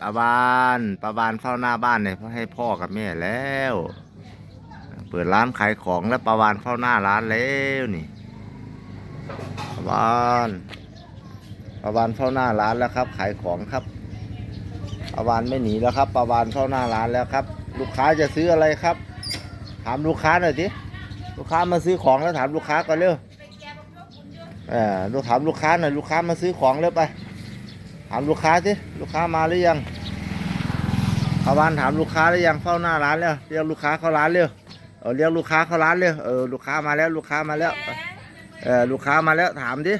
ปาวานปาวานเฝ้าหน้าบ้านเนี่ยให้พ่อกับแม่แล้ว เปิดร้านขายของแล้วปาวานเฝ้าหน้าร้านแล้วนี่ปาวานปาวานเฝ้าหน้าร้านแล้วครับ ขายของครับปาวานไม่หนีแล้วครับปาวานเฝ้าหน้าร้านแล้วครับ ลูกค้าจะซื้ออะไรครับ ถามลูกค้าหน่อยสิลูกค้ามาซื้อของแล้วถามลูกค้าก่อนเร็วเออลูกถามลูกค้าหน่อยลูกค้ามาซื้อของเร็วไป ถามลูกค้าสิลูกค้ามาหรือยังปาวานถามลูกค้าหรือยังเฝ้าหน้าร้านแล้วเรียกลูกค้าเข้าร้านเร็วเออเรียกลูกค้าเข้าร้านเลยเออลูกค้ามาแล้วลูกค้ามาแล้วเออลูกค้ามาแล้วถามดิ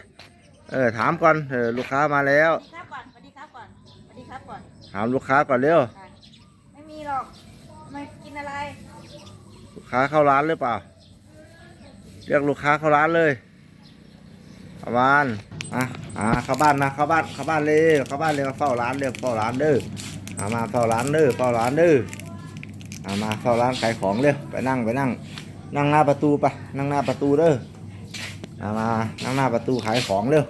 เออถามก่อนเออลูกค้ามาแล้วสวัสดีครับก่อนสวัสดีครับก่อนสวัสดีครับก่อนถามลูกค้าก่อนเร็วค่ะไม่มีหรอกมากินอะไร ลูกค้าเข้าร้านหรือเปล่า เรียกลูกค้าเข้าร้านเลยเข้าบ้าน อะอ่าเข้าบ้านนะเข้าบ้านเข้าบ้านเลยเข้าบ้านเลยเฝ้าร้านเร็วเฝ้าร้านเด้อเอามาเฝ้าร้านเด้อเฝ้าร้านเด้อเอามาเฝ้าร้านขายของเร็วไปนั่งไปนั่ง นั่งหน้าประตูไปนั่งหน้าประตูเด้อเอามานั่งหน้าประตูขายของเร็ว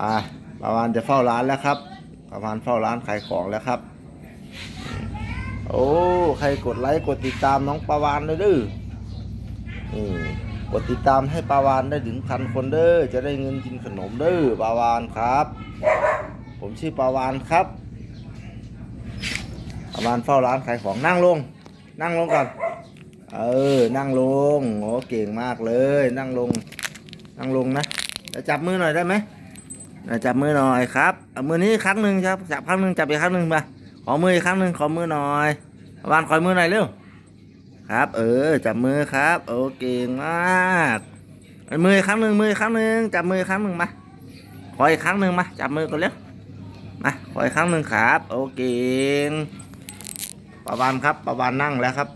อ่าประวานจะเฝ้าร้านแล้วครับประวานเฝ้าร้านขายของแล้วครับ โอ้ใครกดไลค์กดติดตามน้องประวานเลยเด้อนี่ กดติดตามให้ประวานได้ถึงพันคนเด้อจะได้เงินกินขนมเด้อประวานครับ ผมชื่อประวานครับประวานเฝ้าร้านขายของนั่งลง นั่งลงก่อนเออนั่งลงโอ้เก่งมากเลย นั่งลง นั่งลงนะจะจับมือหน่อยได้ไหมอะจับมือหน่อยครับเอามือนี้ครั้งหนึ่งครับจับครั้งหนึ่งจับอีกครั้งหนึ่งมาขอมืออีกครั้งหนึ่งขอมือหน่อยวานขอมือหน่อยเร็ว ครับ เออ จับมือครับ โอเคมากมือครั้งหนึ่งมือครั้งหนึ่งจับมือครั้งหนึ่งมาขออีกครั้งหนึ่งมาจับมือกันเร็วมาขออีกครั้งหนึ่งครับ โอเคประวานครับประวานนั่งแล้วครับ